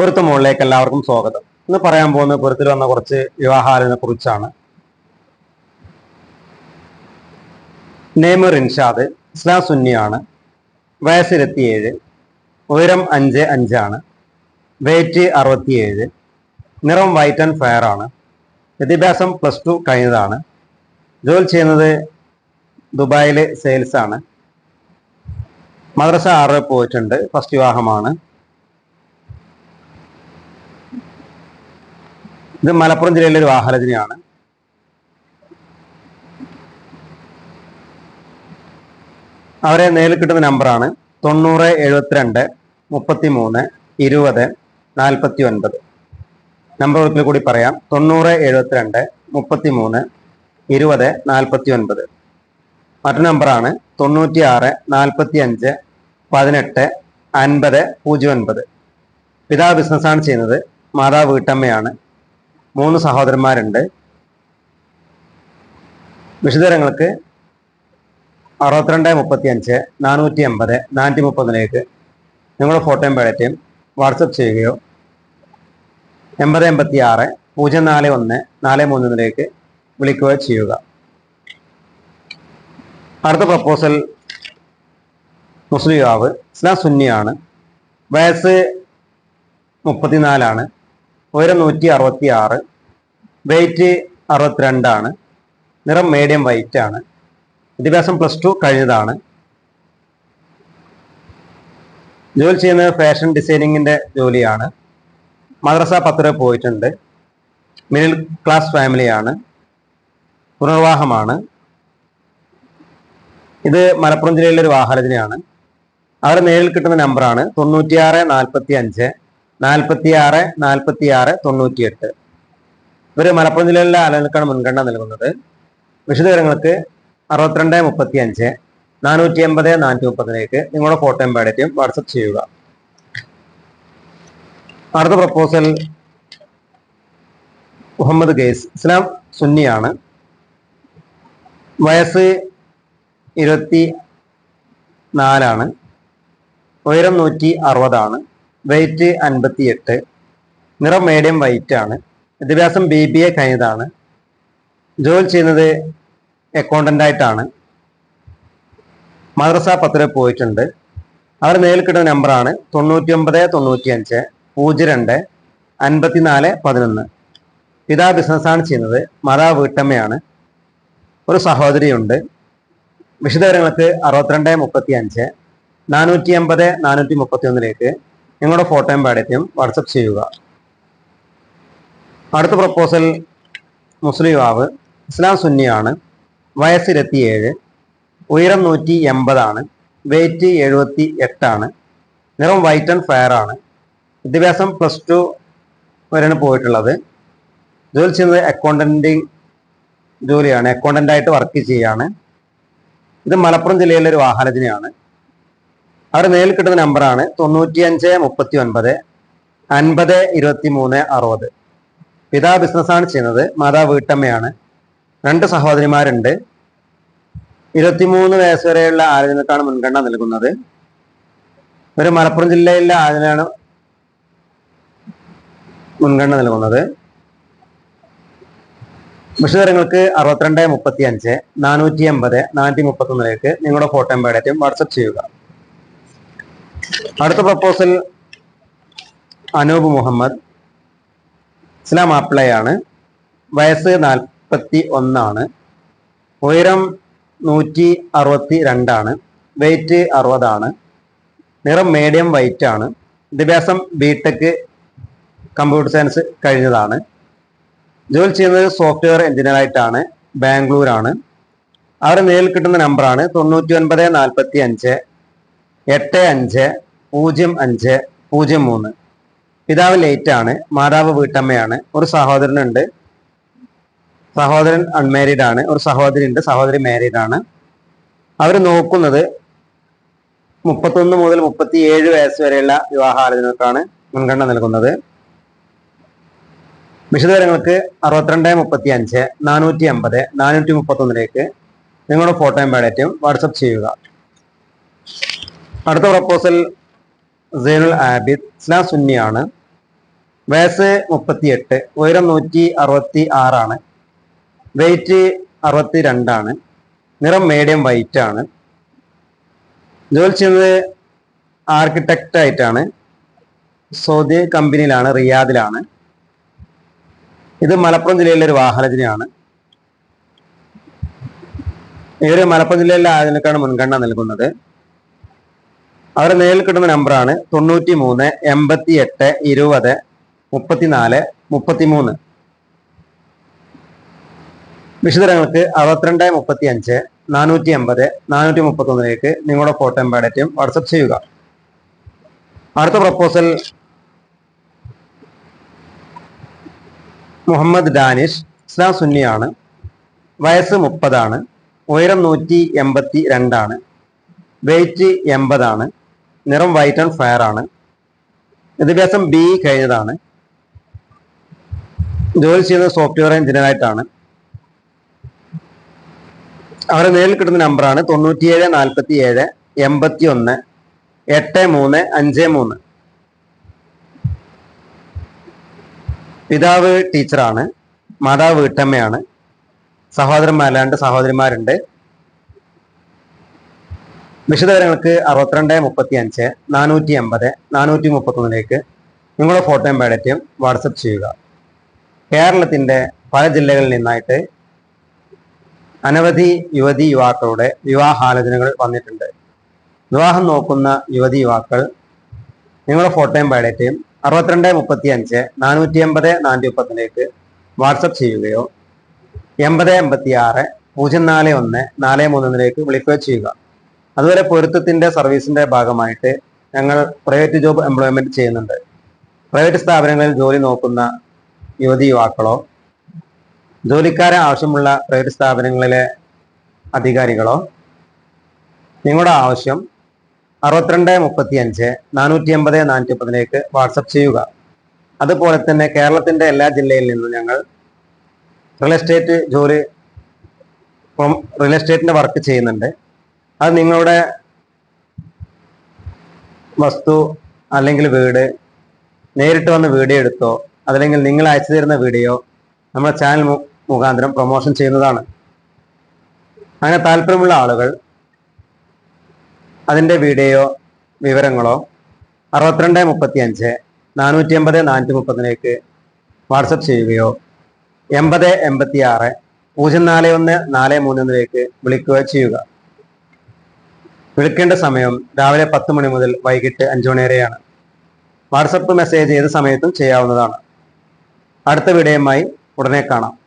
പൊരുത്ത മുകളിലേക്ക് എല്ലാവർക്കും സ്വാഗതം. ഇന്ന് പറയാൻ പോകുന്ന പൊരുത്തിൽ വന്ന കുറച്ച് വിവാഹാലിനെ കുറിച്ചാണ്. നെയ്മർ ഇൻഷാദ് ഇസ്ലാം സുന്നിയാണ്. വയസ്സ് ഇരുപത്തിയേഴ് ഉയരം അഞ്ച് അഞ്ചാണ് വെയിറ്റ് അറുപത്തിയേഴ് നിറം വൈറ്റ് ആൻഡ് ഫയർ ആണ്. വിദ്യാഭ്യാസം പ്ലസ് ടു കഴിഞ്ഞതാണ്. ജോലി ചെയ്യുന്നത് ദുബായിലെ സെയിൽസ് ആണ്. മദ്രസ ആറ് പോയിട്ടുണ്ട് ഫസ്റ്റ് വിവാഹമാണ്. ഇത് മലപ്പുറം ജില്ലയിലെ ഒരു വാഹനത്തിനെയാണ് അവരെ നേരിൽ കിട്ടുന്ന നമ്പറാണ് തൊണ്ണൂറ് എഴുപത്തിരണ്ട് മുപ്പത്തി മൂന്ന് ഇരുപത് നാൽപ്പത്തി ഒൻപത് നമ്പർ ഒരിക്കൽ കൂടി പറയാം. തൊണ്ണൂറ് എഴുപത്തിരണ്ട് മുപ്പത്തി മൂന്ന് ഇരുപത് നാൽപ്പത്തി ഒൻപത് മറ്റു നമ്പറാണ് തൊണ്ണൂറ്റി ആറ് നാൽപ്പത്തി അഞ്ച് പതിനെട്ട് അൻപത് പൂജ്യം ഒൻപത്. പിതാവ് ബിസിനസ്സാണ് ചെയ്യുന്നത്. മാതാവ് വീട്ടമ്മയാണ്. മൂന്ന് സഹോദരന്മാരുണ്ട്. വിശുദ്ധരങ്ങൾക്ക് അറുപത്തിരണ്ട് മുപ്പത്തി അഞ്ച് നാനൂറ്റി അമ്പത് നാനൂറ്റി മുപ്പതിലേക്ക് നിങ്ങളുടെ ഫോട്ടോയും പേടറ്റയും വാട്സപ്പ് ചെയ്യുകയോ എൺപത് എൺപത്തി ആറ് പൂജ്യം നാല് ഒന്ന് നാല് മൂന്നിലേക്ക് വിളിക്കുകയോ ചെയ്യുക. അടുത്ത പ്രപ്പോസൽ മുസ്ലിം യുവാവ് ഇസ്ലാം സുന്നിയാണ്. വയസ്സ് മുപ്പത്തിനാലാണ്. ഉയരം നൂറ്റി അറുപത്തി ആറ് വെയിറ്റ് അറുപത്തിരണ്ടാണ് നിറം മീഡിയം വൈറ്റ് ആണ്. വിദ്യാഭ്യാസം പ്ലസ് ടു കഴിഞ്ഞതാണ്. ജോലി ചെയ്യുന്നത് ഫാഷൻ ഡിസൈനിങ്ങിന്റെ ജോലിയാണ്. മദ്രസ പത്ര പോയിട്ടുണ്ട്. മിഡിൽ ക്ലാസ് ഫാമിലിയാണ് പുനർവാഹമാണ് ഇത് മലപ്പുറം ജില്ലയിലെ ഒരു വാഹനത്തിനെയാണ് അവരെ നേരിൽ കിട്ടുന്ന നമ്പറാണ് തൊണ്ണൂറ്റിയാറ് നാൽപ്പത്തി അഞ്ച് നാൽപ്പത്തി ആറ് നാൽപ്പത്തി ആറ് തൊണ്ണൂറ്റിയെട്ട്. ഇവർ മലപ്പുറം ജില്ലയിലെ ആളുകൾക്കാണ് മുൻഗണന നൽകുന്നത്. വിശദവിവരങ്ങൾക്ക് അറുപത്തിരണ്ട് മുപ്പത്തി അഞ്ച് നാനൂറ്റി എൺപത് നാനൂറ്റി മുപ്പതിലേക്ക് നിങ്ങളുടെ ഫോട്ടോയും ബാഡറ്റും വാട്സപ്പ് ചെയ്യുക. അടുത്ത പ്രപ്പോസൽ മുഹമ്മദ് ഗെയ്സ് ഇസ്ലാം സുന്നിയാണ്. വയസ്സ് ഇരുപത്തി നാലാണ് ഉയരം നൂറ്റി അറുപതാണ്. വെയിറ്റ് അൻപത്തി എട്ട് നിറം മീഡിയം വൈറ്റ് ആണ്. വിദ്യാഭ്യാസം ബി ബി എ കഴിഞ്ഞതാണ്. ജോലി ചെയ്യുന്നത് അക്കൗണ്ടന്റ് ആയിട്ടാണ്. മദ്രസ പത്തിൽ പോയിട്ടുണ്ട്. അവർ നേരിൽ കിട്ടുന്ന നമ്പറാണ് തൊണ്ണൂറ്റി ഒമ്പത് തൊണ്ണൂറ്റി അഞ്ച് പൂജ്യം രണ്ട് അൻപത്തിനാല് പതിനൊന്ന്. പിതാ ബിസിനസ്സാണ് ചെയ്യുന്നത്. മാതാവ് വീട്ടമ്മയാണ്. ഒരു സഹോദരിയുണ്ട്. വിശദവിവരങ്ങൾക്ക് അറുപത്തിരണ്ട് മുപ്പത്തി അഞ്ച് നാനൂറ്റി എൺപത് നാനൂറ്റി മുപ്പത്തി ഒന്നിലേക്ക് നിങ്ങളുടെ ഫോട്ടോയും ബയോഡേറ്റയും വാട്സപ്പ് ചെയ്യുക. അടുത്ത പ്രപ്പോസൽ മുസ്ലിം യുവാവ് ഇസ്ലാം സുന്നിയാണ് വയസ്സ് ഇരുപത്തിയേഴ് ഉയരം നൂറ്റി എൺപതാണ് വെയിറ്റ് എഴുപത്തി എട്ടാണ് നിറം വൈറ്റ് ആൻഡ് ഫയർ ആണ്. വിദ്യാഭ്യാസം പ്ലസ് ടു വരെയാണ് പോയിട്ടുള്ളത്. ജോലി ചെയ്യുന്നത് അക്കൗണ്ടന്റിങ് ജോലിയാണ്. അക്കൗണ്ടന്റ് ആയിട്ട് വർക്ക് ചെയ്യാണ്. ഇത് മലപ്പുറം ജില്ലയിലെ ഒരു വാഹനത്തിനെയാണ്. അവർ നേരിൽ കിട്ടുന്ന നമ്പറാണ് തൊണ്ണൂറ്റി അഞ്ച് മുപ്പത്തി ഒൻപത് അൻപത് ഇരുപത്തി മൂന്ന് അറുപത്. പിതാ ബിസിനസ്സാണ് ചെയ്യുന്നത് മാതാ വീട്ടമ്മയാണ്. രണ്ട് സഹോദരിമാരുണ്ട്. ഇരുപത്തിമൂന്ന് വയസ്സ് വരെയുള്ള ആളുകൾക്കാണ് മുൻഗണന നൽകുന്നത്. ഒരു മലപ്പുറം ജില്ലയിലെ ആളുകളാണ് മുൻഗണന നൽകുന്നത്. വിശദങ്ങൾക്ക് അറുപത്തിരണ്ട് മുപ്പത്തി അഞ്ച് നാനൂറ്റി എൺപത് നാനൂറ്റി മുപ്പത്തി ഒന്നിലേക്ക് നിങ്ങളുടെ ഫോട്ടോയും ബയോഡേറ്റയും വാട്സപ്പ് ചെയ്യുക. അടുത്ത പ്രപ്പോസൽ അനൂപ് മുഹമ്മദ് ഇസ്ലാം ആപ്ലയാണ് വയസ്സ് നാൽപ്പത്തി ഒന്നാണ് ഉയരം നൂറ്റി അറുപത്തി രണ്ടാണ് വെയിറ്റ് അറുപതാണ് നിറം മീഡിയം വൈറ്റ് ആണ് വിദ്യാഭ്യാസം ബിടെക് കമ്പ്യൂട്ടർ സയൻസ് കഴിഞ്ഞതാണ്. ജോലി ചെയ്യുന്നത് സോഫ്റ്റ്വെയർ എഞ്ചിനീയറായിട്ടാണ് ബാംഗ്ലൂരാണ്. അവരുടെ നേരിൽ കിട്ടുന്ന നമ്പറാണ് തൊണ്ണൂറ്റി ഒൻപത് നാൽപ്പത്തി അഞ്ച് എട്ട് അഞ്ച് പൂജ്യം അഞ്ച് പൂജ്യം മൂന്ന്. പിതാവ് ലേറ്റ് ആണ് മാതാവ് വീട്ടമ്മയാണ് ഒരു സഹോദരനുണ്ട്. സഹോദരൻ അൺമാരീഡ് ആണ് ഒരു സഹോദരി ഉണ്ട് സഹോദരി മാരീഡ് ആണ്. അവർ നോക്കുന്നത് മുപ്പത്തൊന്ന് മുതൽ മുപ്പത്തി ഏഴ് വയസ്സ് വരെയുള്ള വിവാഹാലോചനകൾക്കാണ് മുൻഗണന നൽകുന്നത്. വിശദവിവരങ്ങൾക്ക് അറുപത്തിരണ്ട് മുപ്പത്തി അഞ്ച് നാനൂറ്റി അമ്പത് നാനൂറ്റി മുപ്പത്തി ഒന്നിലേക്ക് നിങ്ങളുടെ ഫോട്ടോയും ബയോഡേറ്റയും വാട്സപ്പ് ചെയ്യുക. അടുത്ത പ്രപ്പോസൽ സൈനുൽ ആബിദ് ഇസ്ലാം സുന്നിയാണ് വയസ്സ് മുപ്പത്തിയെട്ട് ഉയരം നൂറ്റി അറുപത്തി ആറാണ്. വെയിറ്റ് അറുപത്തി രണ്ടാണ്. നിറം മീഡിയം വൈറ്റ് ആണ്. ജോലി ചെയ്യുന്നത് ആർക്കിടെക്റ്റ് ആയിട്ടാണ്. സൗദി കമ്പനിയിലാണ് റിയാദിലാണ്. ഇത് മലപ്പുറം ജില്ലയിലെ ഒരു വാഹനത്തിനാണ് ഇവർ മലപ്പുറം ജില്ലയിലെ ആയതിനേക്കാണ് മുൻഗണന നൽകുന്നത്. അവരെ നേരിൽ കിട്ടുന്ന നമ്പറാണ് തൊണ്ണൂറ്റി മൂന്ന് എൺപത്തി എട്ട് ഇരുപത് മുപ്പത്തിനാല് മുപ്പത്തിമൂന്ന്. വിശദങ്ങൾക്ക് അറുപത്തിരണ്ട് മുപ്പത്തി അഞ്ച് നാനൂറ്റി അമ്പത് നാനൂറ്റി മുപ്പത്തി ഒന്നിലേക്ക് നിങ്ങളുടെ ഫോട്ടോയും എംബാഡറ്റും വാട്സപ്പ് ചെയ്യുക. അടുത്ത പ്രപ്പോസൽ മുഹമ്മദ് ഡാനിഷ് ഇസ്ലാം സുന്നിയാണ് വയസ്സ് മുപ്പതാണ്. ഉയരം നൂറ്റി എൺപത്തി രണ്ടാണ് വെയിറ്റ് എൺപതാണ്. നിറം വൈറ്റ് ആൻഡ് ഫയർ ആണ്. വിദ്യാഭ്യാസം ബി കഴിഞ്ഞതാണ്. ജോലി ചെയ്യുന്നത് സോഫ്റ്റ്വെയർ എഞ്ചിനീയറായിട്ടാണ് അവരെ നേരിൽ കിട്ടുന്ന നമ്പറാണ് തൊണ്ണൂറ്റിയേഴ് നാൽപ്പത്തി ഏഴ് എൺപത്തി ഒന്ന് എട്ട് മൂന്ന് അഞ്ച് മൂന്ന്. പിതാവ് ടീച്ചറാണ് മാതാവ് വീട്ടമ്മയാണ്. സഹോദരന്മാരല്ലാണ്ട് സഹോദരിമാരുണ്ട്. വിശദവിവരങ്ങൾക്ക് അറുപത്തിരണ്ട് മുപ്പത്തി അഞ്ച് നാനൂറ്റി അമ്പത് നാനൂറ്റി മുപ്പത്തൊന്നിലേക്ക് നിങ്ങളുടെ ഫോട്ടോയും ബയോഡേറ്റയും വാട്സപ്പ് ചെയ്യുക. കേരളത്തിന്റെ പല ജില്ലകളിൽ നിന്നായിട്ട് അനവധി യുവതി യുവാക്കളുടെ വിവാഹാലോചനകൾ വന്നിട്ടുണ്ട്. വിവാഹം നോക്കുന്ന യുവതി യുവാക്കൾ നിങ്ങളുടെ ഫോട്ടോയും ബയോഡേറ്റയും അറുപത്തിരണ്ട് മുപ്പത്തി അഞ്ച് നാനൂറ്റി എൺപത് നാനൂറ്റി മുപ്പത്തിലേക്ക് വാട്സപ്പ് ചെയ്യുകയോ എൺപത് എൺപത്തി ആറ് പൂജ്യം നാല് ഒന്ന് നാല് മൂന്നിലേക്ക് വിളിക്കുകയോ ചെയ്യുക. അതുപോലെ പൊരുത്തത്തിന്റെ സർവീസിന്റെ ഭാഗമായിട്ട് ഞങ്ങൾ പ്രൈവറ്റ് ജോബ് എംപ്ലോയ്മെന്റ് ചെയ്യുന്നുണ്ട്. പ്രൈവറ്റ് സ്ഥാപനങ്ങളിൽ ജോലി നോക്കുന്ന യുവതി യുവാക്കളോ ജോലിക്കാരെ ആവശ്യമുള്ള പ്രൈവറ്റ് സ്ഥാപനങ്ങളിലെ അധികാരികളോ നിങ്ങളുടെ ആവശ്യം അറുപത്തിരണ്ട് മുപ്പത്തി അഞ്ച് നാനൂറ്റി എൺപത് നാനൂറ്റി മുപ്പതിലേക്ക് വാട്സപ്പ് ചെയ്യുക. അതുപോലെ തന്നെ കേരളത്തിന്റെ എല്ലാ ജില്ലയിൽ നിന്നും ഞങ്ങൾ റിയൽ എസ്റ്റേറ്റ് ജോലി റിയൽ എസ്റ്റേറ്റിന്റെ വർക്ക് ചെയ്യുന്നുണ്ട്. അത് നിങ്ങളുടെ വസ്തു അല്ലെങ്കിൽ വീട് നേരിട്ട് വന്ന് വീഡിയോ എടുത്തോ അതല്ലെങ്കിൽ നിങ്ങൾ അയച്ചു തരുന്ന വീഡിയോ നമ്മുടെ ചാനൽ മുഖാന്തരം പ്രൊമോഷൻ ചെയ്യുന്നതാണ്. അങ്ങനെ താല്പര്യമുള്ള ആളുകൾ അതിന്റെ വീഡിയോ വിവരങ്ങളോ അറുപത്തിരണ്ട് മുപ്പത്തി അഞ്ച് നാനൂറ്റി എൺപത് നാനൂറ്റി മുപ്പതിലേക്ക് വാട്സപ്പ് ചെയ്യുകയോ എൺപത് എൺപത്തി ആറ് പൂജ്യം നാല് ഒന്ന് നാല് മൂന്നിലേക്ക് വിളിക്കുകയോ ചെയ്യുക. വിളിക്കേണ്ട സമയം രാവിലെ പത്ത് മണി മുതൽ വൈകിട്ട് അഞ്ചു മണി വരെയാണ്. വാട്സപ്പ് മെസ്സേജ് ഏത് സമയത്തും ചെയ്യാവുന്നതാണ്. അടുത്ത വീഡിയോയുമായി ഉടനെ കാണാം.